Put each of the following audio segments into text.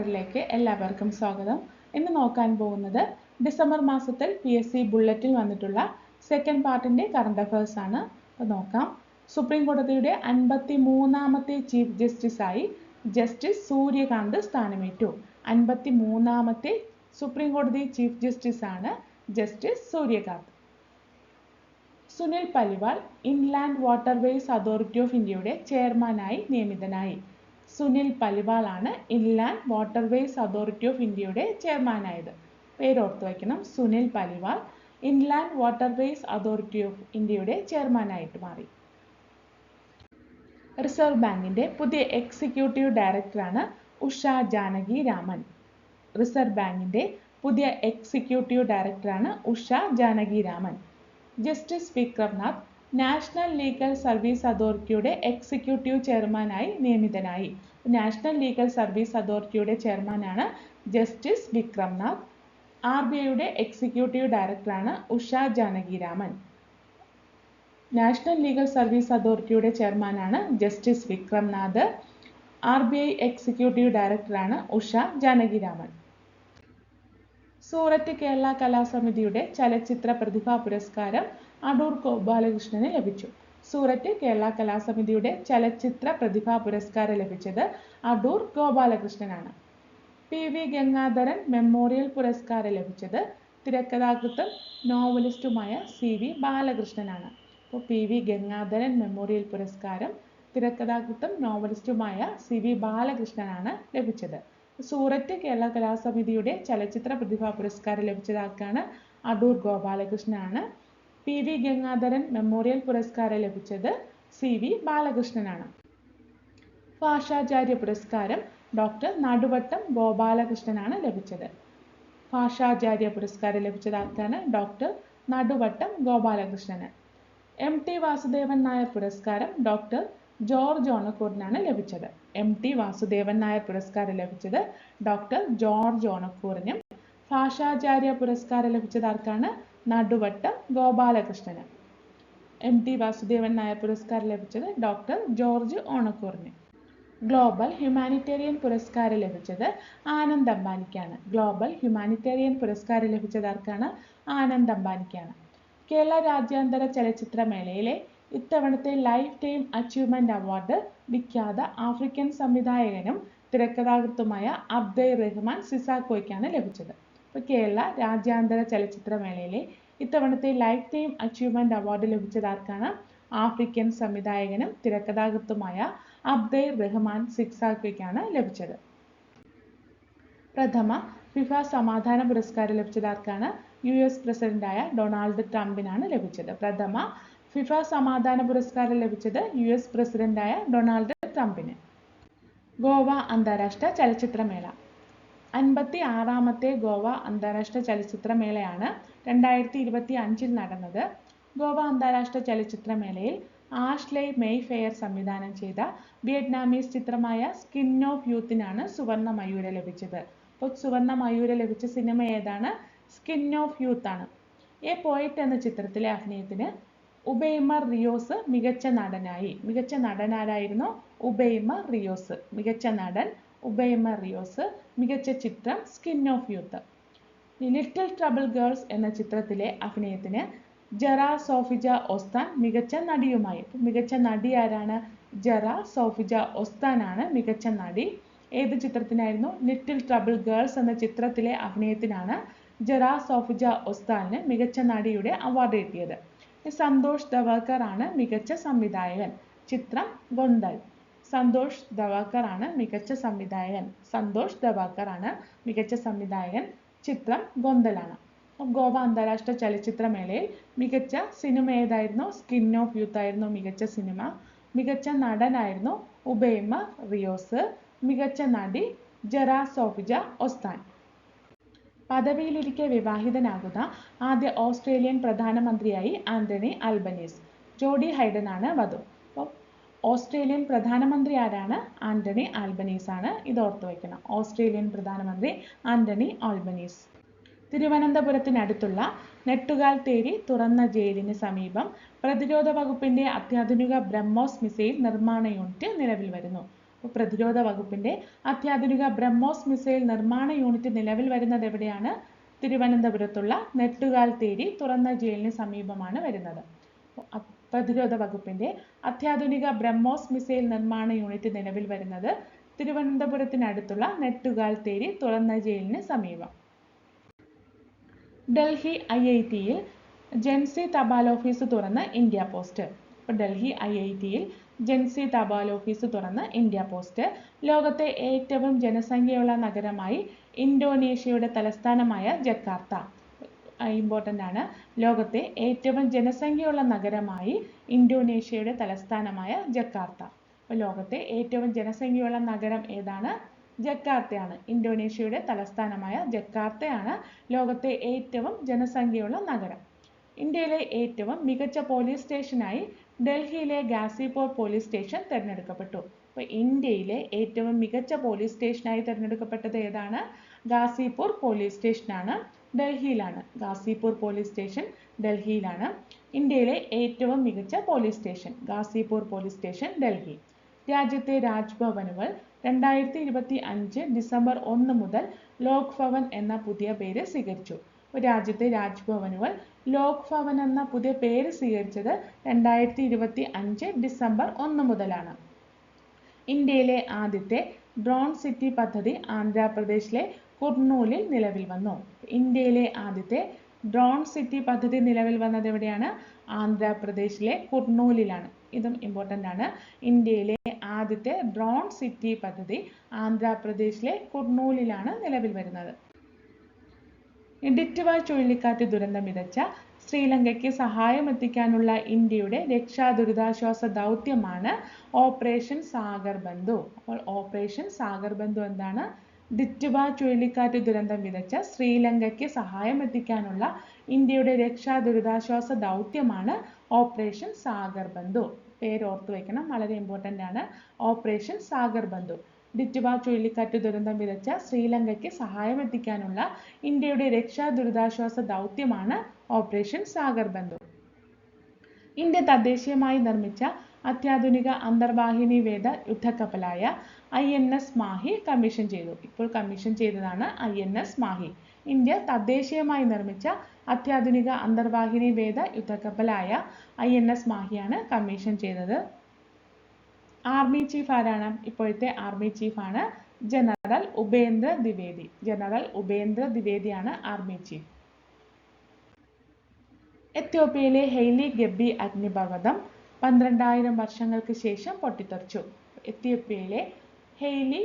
ലൈബ്രറിയിലേക്ക് എല്ലാവർക്കും സ്വാഗതം. ഇന്ന് നോക്കാൻ പോകുന്നത് ഡിസംബർ മാസത്തിൽ പി എസ് സി ബുള്ളറ്റിൽ വന്നിട്ടുള്ള സെക്കൻഡ് പാർട്ടിന്റെ കറണ്ട് അഫയേഴ്സ് ആണ്. അപ്പോൾ നോക്കാം. സുപ്രീം കോടതിയുടെ അൻപത്തി മൂന്നാമത്തെ ചീഫ് ജസ്റ്റിസായി ജസ്റ്റിസ് സൂര്യകാന്ത് സ്ഥാനമേറ്റു. അൻപത്തി മൂന്നാമത്തെ സുപ്രീം കോടതി chief ജസ്റ്റിസാണ് justice Suryakant. Sunil Paliwal inland waterways authority of ഇന്ത്യയുടെ ചെയർമാനായി നിയമിതനായി. സുനിൽ പലിവാൾ ആണ് ഇൻലാൻഡ് വാട്ടർവേസ് അതോറിറ്റി ഓഫ് ഇന്ത്യയുടെ ചെയർമാനായത്. പേരോർത്ത് വയ്ക്കണം. Sunil Paliwal inland waterways authority of ഇന്ത്യയുടെ ചെയർമാനായിട്ട് മാറി. റിസർവ് ബാങ്കിന്റെ പുതിയ എക്സിക്യൂട്ടീവ് ഡയറക്ടറാണ് ഉഷ ജാനകി രാമൻ. റിസർവ് ബാങ്കിന്റെ പുതിയ എക്സിക്യൂട്ടീവ് ഡയറക്ടറാണ് Usha Janaki Raman. Justice Vikramnath national legal service അതോറിറ്റിയുടെ എക്സിക്യൂട്ടീവ് ചെയർമാനായി നിയമിതനായി. നാഷണൽ ലീഗൽ സർവീസ് അതോറിറ്റിയുടെ ചെയർമാനാണ് ജസ്റ്റിസ് വിക്രംനാഥ് ആർ ബി ഐയുടെ എക്സിക്യൂട്ടീവ് ഡയറക്ടറാണ് Usha Janakiraman. National legal service അതോറിറ്റിയുടെ ചെയർമാനാണ് justice Vikramnath R B I executive ഡയറക്ടറാണ് ഉഷ ജാനകിരാമൻ. സൂറത്ത് കേരള കലാസമിതിയുടെ ചലച്ചിത്ര പ്രതിഭാ പുരസ്കാരം അടൂർ ഗോപാലകൃഷ്ണന് ലഭിച്ചു. സൂററ്റ് കേരള കലാസമിതിയുടെ ചലച്ചിത്ര പ്രതിഭാ പുരസ്കാരം ലഭിച്ചത് അടൂർ ഗോപാലകൃഷ്ണനാണ് പി വി ഗംഗാധരൻ മെമ്മോറിയൽ പുരസ്കാരം ലഭിച്ചത് തിരക്കഥാകൃത്തും നോവലിസ്റ്റുമായ സി വി ബാലകൃഷ്ണനാണ്. അപ്പോൾ പി വി ഗംഗാധരൻ മെമ്മോറിയൽ പുരസ്കാരം തിരക്കഥാകൃത്തും നോവലിസ്റ്റുമായ സി വി ബാലകൃഷ്ണനാണ് ലഭിച്ചത്. സൂററ്റ് കേരള കലാസമിതിയുടെ ചലച്ചിത്ര പ്രതിഭാ പുരസ്കാരം ലഭിച്ചതാക്കാണ് അടൂർ ഗോപാലകൃഷ്ണനാണ് പി വി ഗംഗാധരൻ മെമ്മോറിയൽ പുരസ്കാരം ലഭിച്ചത് സി വി ബാലകൃഷ്ണനാണ്. ഭാഷാചാര്യ പുരസ്കാരം ഡോക്ടർ നടുവട്ടം ഗോപാലകൃഷ്ണനാണ് ലഭിച്ചത്. ഭാഷാചാര്യ പുരസ്കാരം ലഭിച്ചത് ആർക്കാണ് ഡോക്ടർ നടുവട്ടം ഗോപാലകൃഷ്ണന്. എം ടി വാസുദേവൻ നായർ പുരസ്കാരം ഡോക്ടർ ജോർജ് ഓണക്കൂറിനാണ് ലഭിച്ചത്. എം ടി വാസുദേവൻ നായർ പുരസ്കാരം ലഭിച്ചത് ഡോക്ടർ ജോർജ് ഓണക്കൂറിനും. ഭാഷാചാര്യ പുരസ്കാരം ലഭിച്ചത് ആർക്കാണ്? നടുവട്ടം ഗോപാലകൃഷ്ണന്. എം ടി വാസുദേവൻ നായർ പുരസ്കാരം ലഭിച്ചത് ഡോക്ടർ ജോർജ് ഓണക്കൂറിന്. ഗ്ലോബൽ ഹ്യൂമാനിറ്റേറിയൻ പുരസ്കാരം ലഭിച്ചത് ആനന്ദ് അംബാനിക്കാണ്. ഗ്ലോബൽ ഹ്യൂമാനിറ്റേറിയൻ പുരസ്കാരം ലഭിച്ചത് ആർക്കാണ്? ആനന്ദ് അംബാനിക്കാണ്. കേരള രാജ്യാന്തര ചലച്ചിത്രമേളയിലെ ഇത്തവണത്തെ ലൈഫ് ടൈം അച്ചീവ്മെന്റ് അവാർഡ് വിഖ്യാത ആഫ്രിക്കൻ സംവിധായകനും തിരക്കഥാകൃത്തുമായ അബ്ദൈ റഹ്മാൻ സിസാക്കോയ്ക്കാണ് ലഭിച്ചത്. ഇപ്പോൾ കേരള രാജ്യാന്തര ചലച്ചിത്രമേളയിലെ ഇത്തവണത്തെ ലൈഫ് ടൈം അച്ചീവ്മെന്റ് അവാർഡ് ലഭിച്ചത് ആർക്കാണ്? ആഫ്രിക്കൻ സംവിധായകനും തിരക്കഥാകൃത്തുമായ അബ്ദൈർ റഹ്മാൻ സിക്സാക്കോയ്ക്കാണ് ലഭിച്ചത്. പ്രഥമ ഫിഫ സമാധാന പുരസ്കാരം ലഭിച്ചത് ആർക്കാണ്? യു എസ് പ്രസിഡന്റായ ഡൊണാൾഡ് ട്രംപിനാണ് ലഭിച്ചത്. പ്രഥമ ഫിഫ സമാധാന പുരസ്കാരം ലഭിച്ചത് യു എസ് പ്രസിഡന്റായ ഡൊണാൾഡ് ട്രംപിന്. ഗോവ അന്താരാഷ്ട്ര ചലച്ചിത്രമേള. അൻപത്തി ആറാമത്തെ ഗോവ അന്താരാഷ്ട്ര ചലച്ചിത്രമേളയാണ് രണ്ടായിരത്തി ഇരുപത്തി അഞ്ചിൽ നടന്നത്. ഗോവ അന്താരാഷ്ട്ര ചലച്ചിത്രമേളയിൽ ആഷ്ലെ മെയ് ഫെയർ സംവിധാനം ചെയ്ത വിയറ്റ്നാമീസ് ചിത്രമായ സ്കിൻ ഓഫ് യൂത്തിനാണ് സുവർണ മയൂര ലഭിച്ചത്. അപ്പോൾ സുവർണ മയൂര ലഭിച്ച സിനിമ ഏതാണ്? സ്കിൻ ഓഫ് യൂത്ത് ആണ്. എ പോയിറ്റ് എന്ന ചിത്രത്തിലെ അഭിനയത്തിന് ഉബൈമർ റിയോസ് മികച്ച നടനായി. മികച്ച നടനാരായിരുന്നു ഉബൈമർ റിയോസ്. മികച്ച നടൻ ഉബൈമർ റിയോസ് മികച്ച ചിത്രം skin of youth little trouble girls എന്ന ചിത്രത്തിലെ അഭിനയത്തിന് ജറ സോഫിജ ഒസ്താൻ മികച്ച നടിയുമായി. മികച്ച നടി ആരാണ്? ജറ സോഫിജ ഒസ്താൻ ആണ് മികച്ച നടി. ഏത് ചിത്രത്തിനായിരുന്നു? ലിറ്റിൽ ട്രബിൾ ഗേൾസ് എന്ന ചിത്രത്തിലെ അഭിനയത്തിനാണ് ജറ സോഫിജ ഒസ്താനിന് മികച്ച നടിയുടെ അവാർഡ് കിട്ടിയത്. സന്തോഷ് ദവാക്കർ ആണ് മികച്ച സംവിധായകൻ. ചിത്രം ഗൊണ്ടൽ സന്തോഷ് ദവാക്കർ ആണ് മികച്ച സംവിധായകൻ. സന്തോഷ് ദവാക്കർ ആണ് മികച്ച സംവിധായകൻ. ചിത്രം ഗൊന്തലാണ്. ഗോവ അന്താരാഷ്ട്ര ചലച്ചിത്രമേളയിൽ മികച്ച സിനിമ ഏതായിരുന്നു സ്കിൻ ഓഫ് യൂത്ത് ആയിരുന്നു മികച്ച സിനിമ. മികച്ച നടനായിരുന്നു ഉബൈമ റിയോസ്. മികച്ച നടി ജെറാ സോഫിജ ഒസ്താൻ. പദവിയിലിരിക്കെ വിവാഹിതനാകുന്ന ആദ്യ ഓസ്ട്രേലിയൻ പ്രധാനമന്ത്രിയായി ആന്റണി അൽബനീസ് ജോഡി ഹൈഡൻ ആണ് വധു. ഓസ്ട്രേലിയൻ പ്രധാനമന്ത്രി ആരാണ്? ആന്റണി ആൽബനീസ് ആണ് ഇത് ഓർത്തു വയ്ക്കണം ഓസ്ട്രേലിയൻ പ്രധാനമന്ത്രി ആന്റണി ആൽബനീസ്. തിരുവനന്തപുരത്തിനടുത്തുള്ള നെട്ടുകാൽ തേരി തുറന്ന ജയിലിന് സമീപം പ്രതിരോധ വകുപ്പിന്റെ അത്യാധുനിക ബ്രഹ്മോസ് മിസൈൽ നിർമ്മാണ യൂണിറ്റ് നിലവിൽ വരുന്നു. പ്രതിരോധ വകുപ്പിന്റെ അത്യാധുനിക ബ്രഹ്മോസ് മിസൈൽ നിർമ്മാണ യൂണിറ്റ് നിലവിൽ വരുന്നത് എവിടെയാണ്? തിരുവനന്തപുരത്തുള്ള നെട്ടുകാൽ തേരി തുറന്ന ജയിലിന് സമീപമാണ് വരുന്നത്. പ്രതിരോധ വകുപ്പിന്റെ അത്യാധുനിക ബ്രഹ്മോസ് മിസൈൽ നിർമ്മാണ യൂണിറ്റ് നിലവിൽ വരുന്നത് തിരുവനന്തപുരത്തിനടുത്തുള്ള നെട്ടുകാൽ തേരി തുറന്ന ജയിലിന് സമീപം. ഡൽഹി ഐ ഐ ടിയിൽ ജൻസി തപാൽ ഓഫീസ് തുറന്ന് ഇന്ത്യ പോസ്റ്റ്. ഇപ്പോൾ ഡൽഹി ഐ ഐ ടിയിൽ ജൻസി തപാൽ ഓഫീസ് തുറന്ന് ഇന്ത്യ പോസ്റ്റ്. ലോകത്തെ ഏറ്റവും ജനസംഖ്യയുള്ള നഗരമായി ഇന്തോനേഷ്യയുടെ തലസ്ഥാനമായ ജക്കാർത്ത. ഇമ്പോർട്ടന്റ് ആണ്. ലോകത്തെ ഏറ്റവും ജനസംഖ്യയുള്ള നഗരമായി ഇന്തോനേഷ്യയുടെ തലസ്ഥാനമായ ജക്കാർത്ത. അപ്പോൾ ലോകത്തെ ഏറ്റവും ജനസംഖ്യയുള്ള നഗരം ഏതാണ്? ജക്കാർത്തയാണ്. ഇന്തോനേഷ്യയുടെ തലസ്ഥാനമായ ജക്കാർത്തയാണ് ലോകത്തെ ഏറ്റവും ജനസംഖ്യയുള്ള നഗരം. ഇന്ത്യയിലെ ഏറ്റവും മികച്ച പോലീസ് സ്റ്റേഷനായി ഡൽഹിയിലെ ഗാസിപൂർ പോലീസ് സ്റ്റേഷൻ തിരഞ്ഞെടുക്കപ്പെട്ടു. അപ്പോൾ ഇന്ത്യയിലെ ഏറ്റവും മികച്ച പോലീസ് സ്റ്റേഷനായി തിരഞ്ഞെടുക്കപ്പെട്ടത് ഏതാണ്? ഗാസിപൂർ പോലീസ് സ്റ്റേഷനാണ് ഡൽഹിയിലാണ്. ഗാസിപൂർ പോലീസ് സ്റ്റേഷൻ ഡൽഹിയിലാണ്. ഇന്ത്യയിലെ ഏറ്റവും മികച്ച police station Ghazipur police station Delhi. രാജ്യത്തെ രാജ്ഭവനുകൾ രണ്ടായിരത്തി ഇരുപത്തി അഞ്ച് ഡിസംബർ ഒന്ന് മുതൽ ലോക് ഭവൻ എന്ന പുതിയ പേര് സ്വീകരിച്ചു. രാജ്യത്തെ രാജ്ഭവനുകൾ ലോക് ഭവൻ എന്ന പുതിയ പേര് സ്വീകരിച്ചത് രണ്ടായിരത്തി ഇരുപത്തി അഞ്ച് ഡിസംബർ ഒന്ന് മുതലാണ്. ഇന്ത്യയിലെ ആദ്യത്തെ ഡ്രോൺ സിറ്റി പദ്ധതി ആന്ധ്രാപ്രദേശിലെ കുർണൂലിൽ നിലവിൽ വന്നു. ഇന്ത്യയിലെ ആദ്യത്തെ ഡ്രോൺ സിറ്റി പദ്ധതി നിലവിൽ വന്നത് എവിടെയാണ്? ആന്ധ്രാപ്രദേശിലെ കുർണൂലിലാണ്. ഇതും ഇമ്പോർട്ടന്റ് ആണ്. ഇന്ത്യയിലെ ആദ്യത്തെ ഡ്രോൺ സിറ്റി പദ്ധതി ആന്ധ്രാപ്രദേശിലെ കുർണൂലിലാണ് നിലവിൽ വരുന്നത്. ഡിറ്റുവ ചുഴലിക്കാറ്റ് ദുരന്തം വിതച്ച ശ്രീലങ്കയ്ക്ക് സഹായം എത്തിക്കാനുള്ള ഇന്ത്യയുടെ രക്ഷാ ദുരിതാശ്വാസ ദൗത്യമാണ് ഓപ്പറേഷൻ സാഗർ ബന്ധു. അപ്പോൾ ഓപ്പറേഷൻ സാഗർ ബന്ധു എന്താണ്? ഡിറ്റുവ ചുഴലിക്കാറ്റ് ദുരന്തം വിതച്ച ശ്രീലങ്കയ്ക്ക് സഹായം എത്തിക്കാനുള്ള ഇന്ത്യയുടെ രക്ഷാ ദുരിതാശ്വാസ ദൗത്യമാണ് ഓപ്പറേഷൻ സാഗർ ബന്ധു. പേര് ഓർത്തു വെക്കണം വളരെ ഇമ്പോർട്ടന്റ് ആണ്. ഓപ്പറേഷൻ സാഗർ ബന്ധു. ഡിറ്റുബ ചുഴലിക്കാറ്റ് ദുരന്തം വിതച്ച ശ്രീലങ്കയ്ക്ക് സഹായം എത്തിക്കാനുള്ള ഇന്ത്യയുടെ രക്ഷാ ദുരിതാശ്വാസ ദൗത്യമാണ് ഓപ്പറേഷൻ സാഗർ ബന്ധു. ഇന്ത്യ തദ്ദേശീയമായി നിർമ്മിച്ച അത്യാധുനിക അന്തർവാഹിനി വേദ യുദ്ധക്കപ്പലായ I N S Mahe commission ചെയ്തു. ഇപ്പോൾ കമ്മീഷൻ ചെയ്തതാണ് I N S Mahe. India തദ്ദേശീയമായി നിർമ്മിച്ച അത്യാധുനിക അന്തർവാഹിനി വേദ യുദ്ധക്കപ്പലായ ഐ എൻ എസ് മാഹിയാണ് കമ്മീഷൻ ചെയ്തത്. ആർമി ചീഫ് ആരാണ്? ഇപ്പോഴത്തെ ആർമി ചീഫാണ് ജനറൽ ഉപേന്ദ്ര ദ്വിവേദി ജനറൽ ഉപേന്ദ്ര ദ്വിവേദിയാണ് ആർമി ചീഫ് എത്യോപ്യയിലെ ഹെയ്ലി ഗബ്ബി അഗ്നിപർവതം പന്ത്രണ്ടായിരം വർഷങ്ങൾക്ക് ശേഷം പൊട്ടിത്തെറിച്ചു. എത്യോപ്യയിലെ ഹെയ്ലി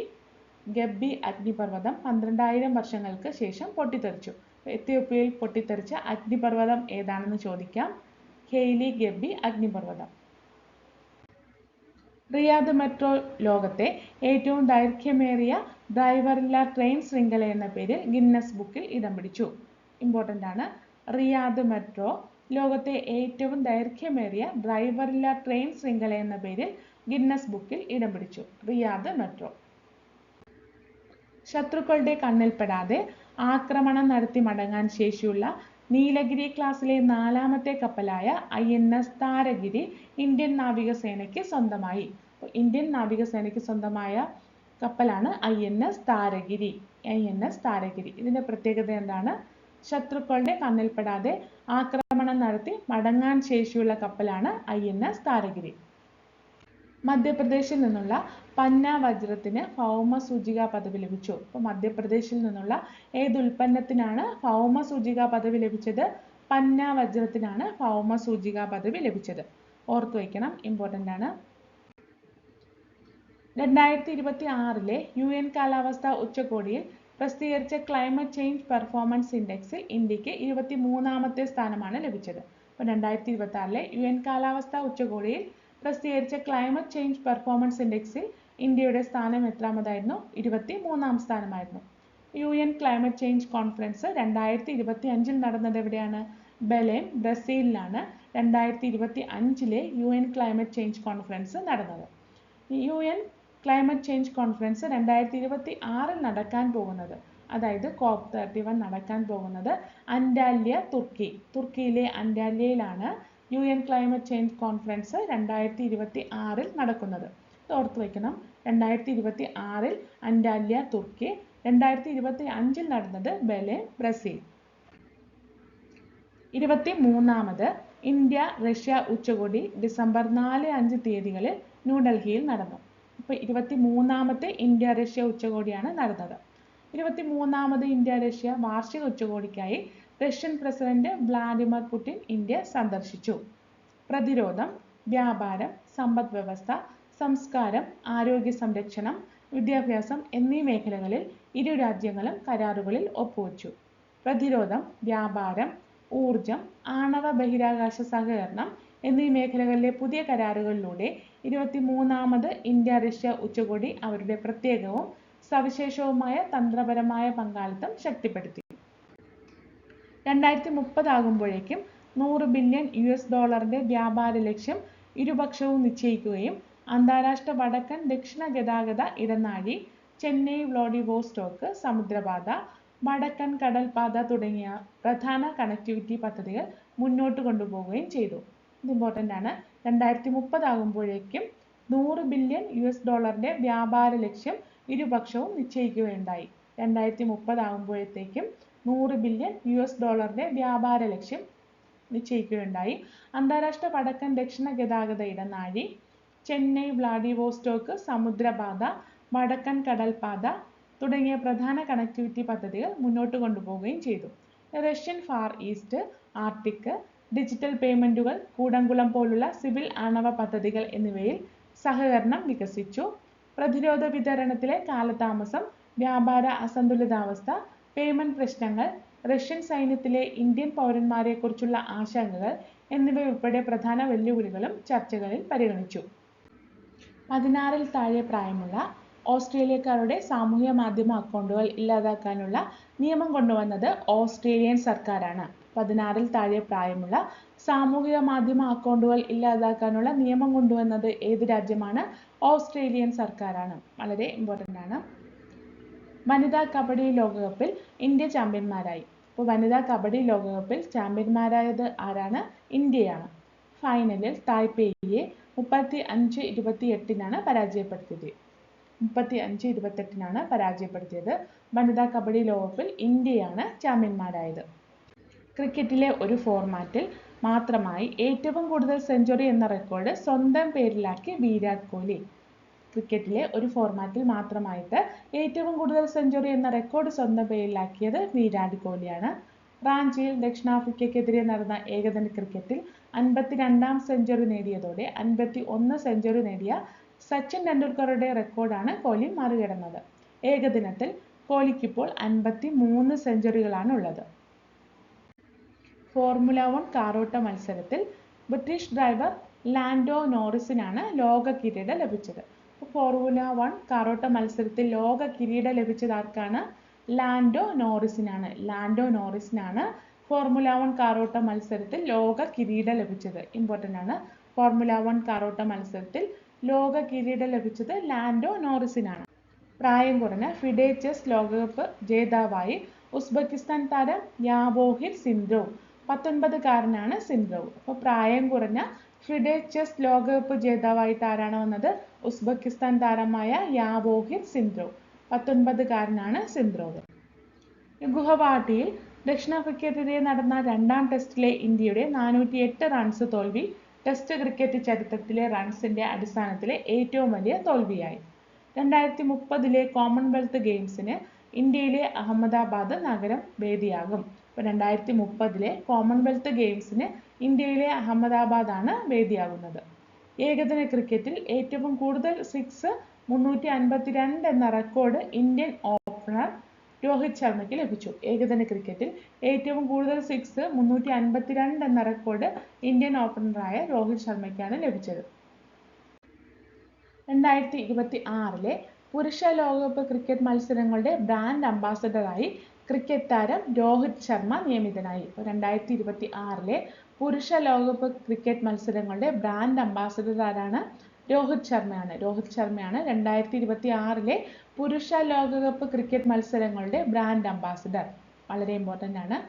ഗബ്ബി അഗ്നിപർവതം പന്ത്രണ്ടായിരം വർഷങ്ങൾക്ക് ശേഷം പൊട്ടിത്തെറിച്ചു. എത്യോപ്യയിൽ പൊട്ടിത്തെറിച്ച അഗ്നിപർവതം ഏതാണെന്ന് ചോദിക്കാം. ഹെയ്ലി ഗബ്ബി അഗ്നിപർവതം. റിയാദ് മെട്രോ ലോകത്തെ ഏറ്റവും ദൈർഘ്യമേറിയ ഡ്രൈവറില്ല ട്രെയിൻ ശൃംഖല എന്ന പേരിൽ ഗിന്നസ് ബുക്കിൽ ഇടം പിടിച്ചു. ഇമ്പോർട്ടന്റ് ആണ്. റിയാദ് മെട്രോ ലോകത്തെ ഏറ്റവും ദൈർഘ്യമേറിയ ഡ്രൈവറില്ല ട്രെയിൻ ശൃംഖല എന്ന പേരിൽ ഗിന്നസ് ബുക്കിൽ ഇടം പിടിച്ചു. Riyadh metro. ശത്രുക്കളുടെ കണ്ണിൽപ്പെടാതെ ആക്രമണം നടത്തി മടങ്ങാൻ ശേഷിയുള്ള നീലഗിരി ക്ലാസ്സിലെ നാലാമത്തെ കപ്പലായ I N S Taragiri Indian നാവികസേനയ്ക്ക് സ്വന്തമായി. ഇന്ത്യൻ നാവികസേനയ്ക്ക് സ്വന്തമായ കപ്പലാണ് I N S Taragiri. I N S Taragiri. ഇതിന്റെ പ്രത്യേകത എന്താണ്? ശത്രുക്കളുടെ കണ്ണിൽപ്പെടാതെ ആക്രമണം നടത്തി മടങ്ങാൻ ശേഷിയുള്ള കപ്പലാണ് ഐ എൻ എസ് താരഗിരി. മധ്യപ്രദേശിൽ നിന്നുള്ള പന്ന വജ്രത്തിന് ഭൗമ സൂചിക പദവി ലഭിച്ചു. അപ്പോൾ മധ്യപ്രദേശിൽ നിന്നുള്ള ഏത് ഉൽപ്പന്നത്തിനാണ് ഭൗമ സൂചിക പദവി ലഭിച്ചത്? പന്ന വജ്രത്തിനാണ് ഭൗമ സൂചിക പദവി ലഭിച്ചത്. ഓർത്തു വയ്ക്കണം ഇമ്പോർട്ടന്റ് ആണ്. രണ്ടായിരത്തി ഇരുപത്തി ആറിലെ യു എൻ കാലാവസ്ഥാ ഉച്ചകോടിയിൽ പ്രസിദ്ധീകരിച്ച ക്ലൈമറ്റ് ചേഞ്ച് പെർഫോമൻസ് ഇൻഡെക്സിൽ ഇന്ത്യയ്ക്ക് ഇരുപത്തി മൂന്നാമത്തെ സ്ഥാനമാണ് ലഭിച്ചത്. അപ്പോൾ രണ്ടായിരത്തി ഇരുപത്തി ആറിലെ യു എൻ കാലാവസ്ഥാ ഉച്ചകോടിയിൽ പ്രസിദ്ധീകരിച്ച ക്ലൈമറ്റ് ചേഞ്ച് പെർഫോമൻസ് ഇൻഡെക്സിൽ ഇന്ത്യയുടെ സ്ഥാനം എത്രാമതായിരുന്നു? ഇരുപത്തി മൂന്നാം സ്ഥാനമായിരുന്നു. U N climate change conference രണ്ടായിരത്തി ഇരുപത്തി അഞ്ചിൽ നടന്നത് എവിടെയാണ്? ബെലേം ബ്രസീലിലാണ് രണ്ടായിരത്തി ഇരുപത്തി അഞ്ചിലെ U N climate change conference നടന്നത്. U N climate change conference രണ്ടായിരത്തി ഇരുപത്തി ആറിൽ നടക്കാൻ പോകുന്നത്. അതായത് കോപ്പ് തേർട്ടി വൺ നടക്കാൻ പോകുന്നത് അൻഡാലിയ തുർക്കി. തുർക്കിയിലെ അന്റാല്യയിലാണ് U N climate change conference രണ്ടായിരത്തി ഇരുപത്തി ആറിൽ നടക്കുന്നത്. ഇത് ഓർത്ത് വയ്ക്കണം. രണ്ടായിരത്തി ഇരുപത്തി ആറിൽ അന്റാലിയ തുർക്കി. രണ്ടായിരത്തി ഇരുപത്തി അഞ്ചിൽ നടന്നത് ബെലെ ബ്രസീൽ. ഇരുപത്തി മൂന്നാമത് ഇന്ത്യ റഷ്യ ഉച്ചകോടി ഡിസംബർ നാല് അഞ്ച് തീയതികളിൽ ന്യൂഡൽഹിയിൽ നടന്നു. ഇപ്പോൾ ഇരുപത്തി മൂന്നാമത്തെ ഇന്ത്യ റഷ്യ ഉച്ചകോടിയാണ് നടന്നത്. ഇരുപത്തി മൂന്നാമത് ഇന്ത്യ റഷ്യ വാർഷിക ഉച്ചകോടിക്കായി Russian president Vladimir Putin India സന്ദർശിച്ചു. പ്രതിരോധം വ്യാപാരം സമ്പദ് വ്യവസ്ഥ സംസ്കാരം ആരോഗ്യ സംരക്ഷണം വിദ്യാഭ്യാസം എന്നീ മേഖലകളിൽ ഇരു രാജ്യങ്ങളും കരാറുകളിൽ ഒപ്പുവച്ചു. പ്രതിരോധം വ്യാപാരം ഊർജം ആണവ ബഹിരാകാശ സഹകരണം എന്നീ മേഖലകളിലെ പുതിയ കരാറുകളിലൂടെ ഇരുപത്തിമൂന്നാമത് ഇന്ത്യ റഷ്യ ഉച്ചകോടി അവരുടെ പ്രത്യേകവും സവിശേഷവുമായ തന്ത്രപരമായ പങ്കാളിത്തം ശക്തിപ്പെടുത്തി. രണ്ടായിരത്തി മുപ്പതാകുമ്പോഴേക്കും നൂറ് ബില്യൺ യു എസ് ഡോളറിന്റെ വ്യാപാര ലക്ഷ്യം ഇരുപക്ഷവും നിശ്ചയിക്കുകയും അന്താരാഷ്ട്ര വടക്കൻ ദക്ഷിണ ഗതാഗത ഇടനാഴി ചെന്നൈ വ്ളോഡിവോസ്റ്റോക്ക് സമുദ്രപാത വടക്കൻ കടൽപാത തുടങ്ങിയ പ്രധാന കണക്ടിവിറ്റി പദ്ധതികൾ മുന്നോട്ട് കൊണ്ടുപോവുകയും ചെയ്തു. ഇത് ഇമ്പോർട്ടന്റ് ആണ്. രണ്ടായിരത്തി മുപ്പതാകുമ്പോഴേക്കും നൂറ് ബില്യൺ യു എസ് ഡോളറിന്റെ വ്യാപാര ലക്ഷ്യം ഇരുപക്ഷവും നിശ്ചയിക്കുകയുണ്ടായി. രണ്ടായിരത്തി മുപ്പതാകുമ്പോഴത്തേക്കും നൂറ് ബില്യൺ യു എസ് ഡോളറിന്റെ വ്യാപാര ലക്ഷ്യം നിശ്ചയിക്കുകയുണ്ടായി. അന്താരാഷ്ട്ര വടക്കൻ ദക്ഷിണ ഗതാഗത ഇടനാഴി ചെന്നൈ വ്ളാഡിവോസ്റ്റോക്ക് സമുദ്രപാത വടക്കൻ കടൽപാത തുടങ്ങിയ പ്രധാന കണക്ടിവിറ്റി പദ്ധതികൾ മുന്നോട്ട് കൊണ്ടുപോവുകയും ചെയ്തു. Russian far east Arctic digital പേയ്മെന്റുകൾ Kudankulam പോലുള്ള സിവിൽ ആണവ പദ്ധതികൾ എന്നിവയിൽ സഹകരണം വികസിച്ചു. പ്രതിരോധ വിതരണത്തിലെ കാലതാമസം വ്യാപാര അസന്തുലിതാവസ്ഥ പേയ്മെന്റ് പ്രശ്നങ്ങൾ റഷ്യൻ സൈന്യത്തിലെ ഇന്ത്യൻ പൗരന്മാരെക്കുറിച്ചുള്ള ആശങ്കകൾ എന്നിവയുൾപ്പെടെ പ്രധാന വെല്ലുവിളികളും ചർച്ചകളിൽ പരിഗണിച്ചു. പതിനാറിൽ താഴെ പ്രായമുള്ള ഓസ്ട്രേലിയക്കാരുടെ സാമൂഹ്യ മാധ്യമ അക്കൗണ്ടുകൾ ഇല്ലാതാക്കാനുള്ള നിയമം കൊണ്ടുവന്നത് ഓസ്ട്രേലിയൻ സർക്കാരാണ്. പതിനാറിൽ താഴെ പ്രായമുള്ള സാമൂഹിക മാധ്യമ അക്കൗണ്ടുകൾ ഇല്ലാതാക്കാനുള്ള നിയമം കൊണ്ടുവന്നത് ഏത് രാജ്യമാണ്? ഓസ്ട്രേലിയൻ സർക്കാരാണ്. വളരെ ഇമ്പോർട്ടന്റ് ആണ്. വനിതാ കബഡി ലോകകപ്പിൽ ഇന്ത്യ ചാമ്പ്യന്മാരായി. അപ്പോൾ വനിതാ കബഡി ലോകകപ്പിൽ ചാമ്പ്യന്മാരായത് ആരാണ്? ഇന്ത്യയാണ്. ഫൈനലിൽ തായ്പേയിയെ മുപ്പത്തി അഞ്ച് ഇരുപത്തി എട്ടിനാണ് പരാജയപ്പെടുത്തിയത്. മുപ്പത്തി അഞ്ച് ഇരുപത്തെട്ടിനാണ് പരാജയപ്പെടുത്തിയത്. വനിതാ കബഡി ലോകകപ്പിൽ ഇന്ത്യയാണ് ചാമ്പ്യന്മാരായത്. ക്രിക്കറ്റിലെ ഒരു ഫോർമാറ്റിൽ മാത്രമായി ഏറ്റവും കൂടുതൽ സെഞ്ചുറി എന്ന റെക്കോർഡ് സ്വന്തം പേരിലാക്കി വിരാട് കോഹ്ലി. ക്രിക്കറ്റിലെ ഒരു ഫോർമാറ്റിൽ മാത്രമായിട്ട് ഏറ്റവും കൂടുതൽ സെഞ്ചുറി എന്ന റെക്കോർഡ് സ്വന്തം പേരിലാക്കിയത് വിരാട് കോഹ്ലിയാണ്. റാഞ്ചിയിൽ ദക്ഷിണാഫ്രിക്കയ്ക്കെതിരെ നടന്ന ഏകദിന ക്രിക്കറ്റിൽ അൻപത്തിരണ്ടാം സെഞ്ചുറി നേടിയതോടെ അൻപത്തി ഒന്ന് സെഞ്ചുറി നേടിയ സച്ചിൻ ടെണ്ടുൽക്കറുടെ റെക്കോർഡാണ് കോഹ്ലി മറികടന്നത്. ഏകദിനത്തിൽ കോഹ്ലിക്കിപ്പോൾ അൻപത്തി മൂന്ന് സെഞ്ചുറികളാണ് ഉള്ളത് ഫോർമുല വൺ കാറോട്ട മത്സരത്തിൽ ബ്രിട്ടീഷ് ഡ്രൈവർ ലാൻഡോ നോറിസിനാണ് ലോക കിരീടം ലഭിച്ചത്. ഫോർമുല വൺ കാറോട്ട മത്സരത്തിൽ ലോക കിരീടം ലഭിച്ചത് ആർക്കാണ്? ലാൻഡോ നോറിസിനാണ്. ലാൻഡോ നോറിസിനാണ് ഫോർമുല വൺ കാറോട്ട മത്സരത്തിൽ ലോക കിരീടം ലഭിച്ചത്. ഇമ്പോർട്ടന്റ് ആണ്. ഫോർമുല വൺ കാറോട്ട മത്സരത്തിൽ ലോക കിരീടം ലഭിച്ചത് ലാൻഡോ നോറിസിനാണ്. പ്രായം കുറഞ്ഞ ഫിഡേ ചെസ് ലോകകപ്പ് ജേതാവായി ഉസ്ബെക്കിസ്ഥാൻ താരം യാബോഹിർ സിൻഡ്രോവ് പത്തൊൻപതുകാരനാണ് സിൻഡ്രോവ് അപ്പോൾ പ്രായം കുറഞ്ഞ ഫിഡെ ചെസ് ലോകകപ്പ് ജേതാവായിട്ട് ആരാണ് വന്നത് ഉസ്ബെക്കിസ്ഥാൻ താരമായ യാവോഹിൻ സിൻഡ്രോവ് പത്തൊൻപതുകാരനാണ് സിന്ദ്രോവ് ഗുഹവാട്ടിയിൽ ദക്ഷിണാഫ്രിക്കയ്ക്കെതിരെ നടന്ന രണ്ടാം ടെസ്റ്റിലെ ഇന്ത്യയുടെ നാനൂറ്റി എട്ട് റൺസ് തോൽവി ടെസ്റ്റ് ക്രിക്കറ്റ് ചരിത്രത്തിലെ റൺസിന്റെ അടിസ്ഥാനത്തിലെ ഏറ്റവും വലിയ തോൽവിയായി. രണ്ടായിരത്തി മുപ്പതിലെ കോമൺവെൽത്ത് ഗെയിംസിന് ഇന്ത്യയിലെ അഹമ്മദാബാദ് നഗരം വേദിയാകും. അപ്പോൾ രണ്ടായിരത്തി മുപ്പതിലെ കോമൺവെൽത്ത് ഗെയിംസിന് ഇന്ത്യയിലെ അഹമ്മദാബാദാണ് വേദിയാകുന്നത്. ഏകദിന ക്രിക്കറ്റിൽ ഏറ്റവും കൂടുതൽ സിക്സ് മുന്നൂറ്റി അൻപത്തിരണ്ട് എന്ന റെക്കോർഡ് ഇന്ത്യൻ ഓപ്പണർ രോഹിത് ശർമ്മയ്ക്ക് ലഭിച്ചു. ഏകദിന ക്രിക്കറ്റിൽ ഏറ്റവും കൂടുതൽ സിക്സ് മുന്നൂറ്റി അൻപത്തിരണ്ട് എന്ന റെക്കോർഡ് ഇന്ത്യൻ ഓപ്പണറായ രോഹിത് ശർമ്മയ്ക്കാണ് ലഭിച്ചത്. രണ്ടായിരത്തി ഇരുപത്തി ആറിലെ പുരുഷ ലോകകപ്പ് ക്രിക്കറ്റ് മത്സരങ്ങളുടെ ബ്രാൻഡ് അംബാസഡറായി ക്രിക്കറ്റ് താരം രോഹിത് ശർമ്മ നിയമിതനായി. രണ്ടായിരത്തി ഇരുപത്തി ആറിലെ പുരുഷ ലോകകപ്പ് ക്രിക്കറ്റ് മത്സരങ്ങളുടെ ബ്രാൻഡ് അംബാസഡർ ആരാണ്? രോഹിത് ശർമ്മയാണ്. രോഹിത് ശർമ്മയാണ് രണ്ടായിരത്തി ഇരുപത്തി ആറിലെ പുരുഷ ലോകകപ്പ് ക്രിക്കറ്റ് മത്സരങ്ങളുടെ ബ്രാൻഡ് അംബാസഡർ വളരെ ഇമ്പോർട്ടന്റ് ആണ്.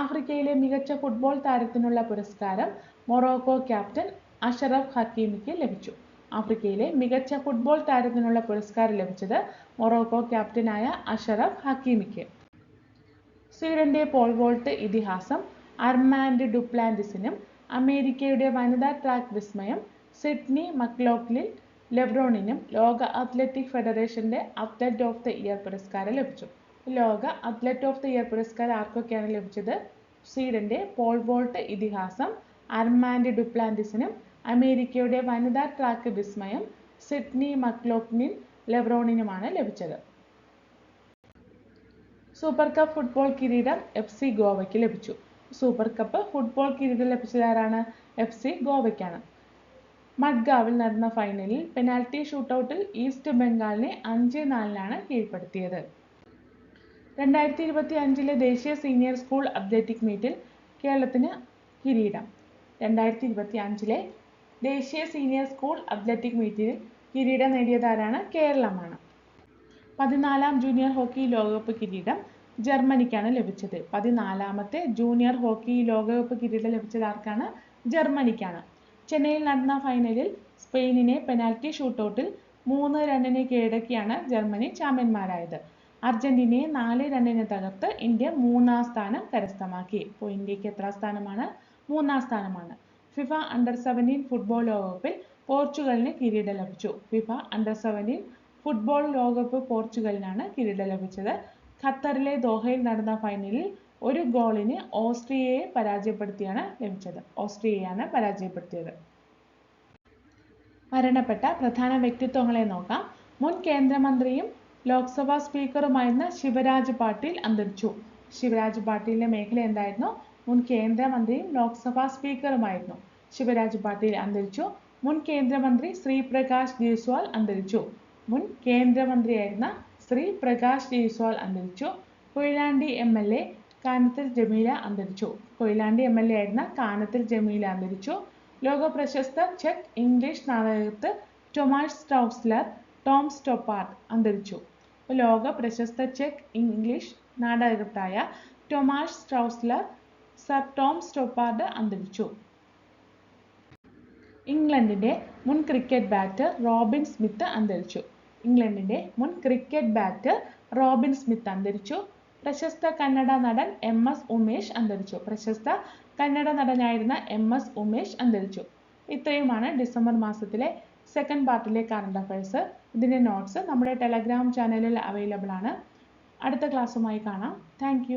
ആഫ്രിക്കയിലെ മികച്ച ഫുട്ബോൾ താരത്തിനുള്ള പുരസ്കാരം മൊറോക്കോ ക്യാപ്റ്റൻ അഷറഫ് ഹക്കീമിക്ക് ലഭിച്ചു. ആഫ്രിക്കയിലെ മികച്ച ഫുട്ബോൾ താരത്തിനുള്ള പുരസ്കാരം ലഭിച്ചത് മൊറോക്കോ ക്യാപ്റ്റനായ അഷറഫ് ഹക്കീമിക്ക്. സ്വീഡന്റെ പോൾ വോൾട്ട് ഇതിഹാസം അർമാൻഡ് ഡുപ്ലാൻഡിസിനും അമേരിക്കയുടെ വനിതാ ട്രാക്ക് വിസ്മയം സിഡ്നി മക്ലോക്ലിൻ ലെബ്രോണിനും ലോക അത്ലറ്റിക് ഫെഡറേഷന്റെ അത്ലറ്റ് ഓഫ് ദ ഇയർ പുരസ്കാരം ലഭിച്ചു. ലോക അത്ലറ്റ് ഓഫ് ദ ഇയർ പുരസ്കാരം ആർക്കൊക്കെയാണ് ലഭിച്ചത്? സ്വീഡന്റെ പോൾ വോൾട്ട് ഇതിഹാസം അർമാൻഡ് ഡുപ്ലാന്റിസിനും അമേരിക്കയുടെ വനിതാ ട്രാക്ക് വിസ്മയം സിഡ്നി മക്ലോക്നിൻ ലെബ്രോണിനുമാണ് ലഭിച്ചത്. സൂപ്പർ കപ്പ് ഫുട്ബോൾ കിരീടം എഫ് സി ഗോവയ്ക്ക് ലഭിച്ചു. സൂപ്പർ കപ്പ് ഫുട്ബോൾ കിരീടം ലഭിച്ചതാരാണ് എഫ് സി ഗോവയ്ക്കാണ്. മഡ്ഗാവിൽ നടന്ന ഫൈനലിൽ പെനാൽറ്റി ഷൂട്ടൗട്ടിൽ ഈസ്റ്റ് ബംഗാളിനെ അഞ്ച് നാലിനാണ് കീഴ്പ്പെടുത്തിയത്. രണ്ടായിരത്തി ഇരുപത്തി അഞ്ചിലെ ദേശീയ സീനിയർ സ്കൂൾ അത്ലറ്റിക് മീറ്റിൽ കേരളത്തിന് കിരീടം. രണ്ടായിരത്തി ഇരുപത്തി അഞ്ചിലെ ദേശീയ സീനിയർ സ്കൂൾ അത്ലറ്റിക് മീറ്റിൽ കിരീടം നേടിയതാരാണ് കേരളമാണ്. പതിനാലാം ജൂനിയർ ഹോക്കി ലോകകപ്പ് കിരീടം ജർമ്മനിക്കാണ് ലഭിച്ചത്. പതിനാലാമത്തെ ജൂനിയർ ഹോക്കി ലോകകപ്പ് കിരീടം ലഭിച്ചത് ആർക്കാണ്? ജർമ്മനിക്കാണ്. ചെന്നൈയിൽ നടന്ന ഫൈനലിൽ സ്പെയിനിനെ പെനാൽറ്റി ഷൂട്ടൗട്ടിൽ മൂന്ന് റണ്ണിന് കീഴടക്കിയാണ് ജർമ്മനി ചാമ്പ്യന്മാരായത്. അർജന്റീനയെ നാല് റണ്ണിന് തകർത്ത് ഇന്ത്യ മൂന്നാം സ്ഥാനം കരസ്ഥമാക്കി. ഇപ്പോൾ ഇന്ത്യയ്ക്ക് എത്ര സ്ഥാനമാണ്? മൂന്നാം സ്ഥാനമാണ്. ഫിഫ അണ്ടർ സെവന്റീൻ ഫുട്ബോൾ ലോകകപ്പിൽ പോർച്ചുഗലിന് കിരീടം ലഭിച്ചു. ഫിഫ അണ്ടർ സെവന്റീൻ ഫുട്ബോൾ ലോകകപ്പ് പോർച്ചുഗലിനാണ് കിരീടം ലഭിച്ചത്. ഖത്തറിലെ ദോഹയിൽ നടന്ന ഫൈനലിൽ ഒരു ഗോളിന് ഓസ്ട്രിയയെ പരാജയപ്പെടുത്തിയാണ് ലഭിച്ചത്. ഓസ്ട്രിയയാണ് പരാജയപ്പെടുത്തിയത്. മരണപ്പെട്ട പ്രധാന വ്യക്തിത്വങ്ങളെ നോക്കാം. മുൻ കേന്ദ്രമന്ത്രിയും ലോക്സഭാ സ്പീക്കറുമായിരുന്ന ശിവരാജ് പാട്ടീൽ അന്തരിച്ചു. ശിവരാജ് പാട്ടീലിന്റെ മേഖല എന്തായിരുന്നു? മുൻ കേന്ദ്രമന്ത്രിയും ലോക്സഭാ സ്പീക്കറുമായിരുന്നു. ശിവരാജ് പാട്ടീൽ അന്തരിച്ചു. മുൻ കേന്ദ്രമന്ത്രി ശ്രീ പ്രകാശ് ജയ്സ്വാൾ അന്തരിച്ചു. മുൻ കേന്ദ്രമന്ത്രിയായിരുന്ന ശ്രീ പ്രകാശ് ജയ്സ്വാൾ അന്തരിച്ചു. Koyilandy M L A Kanathil Jameela അന്തരിച്ചു. കൊയിലാണ്ടി എം എൽ എ ആയിരുന്ന കാനത്തിൽ ജമീല അന്തരിച്ചു. ലോക പ്രശസ്ത ചെക്ക് ഇംഗ്ലീഷ് നാടകത്ത് ടൊമാസ് സ്റ്റോക്സ്ലർ ടോം സ്റ്റോപ്പാർട്ട് അന്തരിച്ചു. ലോക പ്രശസ്ത ചെക്ക് English നാടകത്തായ Tomas Straussler sir Tom Stoppard അന്തരിച്ചു. ഇംഗ്ലണ്ടിന്റെ മുൻ ക്രിക്കറ്റ് ബാറ്റർ റോബിൻ സ്മിത്ത് അന്തരിച്ചു. ഇംഗ്ലണ്ടിന്റെ മുൻ ക്രിക്കറ്റ് ബാറ്റർ റോബിൻ സ്മിത്ത് അന്തരിച്ചു. പ്രശസ്ത കന്നഡ നടൻ എം എസ് ഉമേഷ് അന്തരിച്ചു. പ്രശസ്ത കന്നഡ നടനായിരുന്ന എം എസ് ഉമേഷ് അന്തരിച്ചു. ഇത്രയുമാണ് ഡിസംബർ മാസത്തിലെ സെക്കൻഡ് പാർട്ടിലെ കറണ്ട് അഫയേഴ്സ് ഇതിന്റെ നോട്ട്സ് നമ്മുടെ ടെലഗ്രാം ചാനലിൽ അവൈലബിൾ ആണ്. അടുത്ത ക്ലാസ്സുമായി കാണാം. താങ്ക്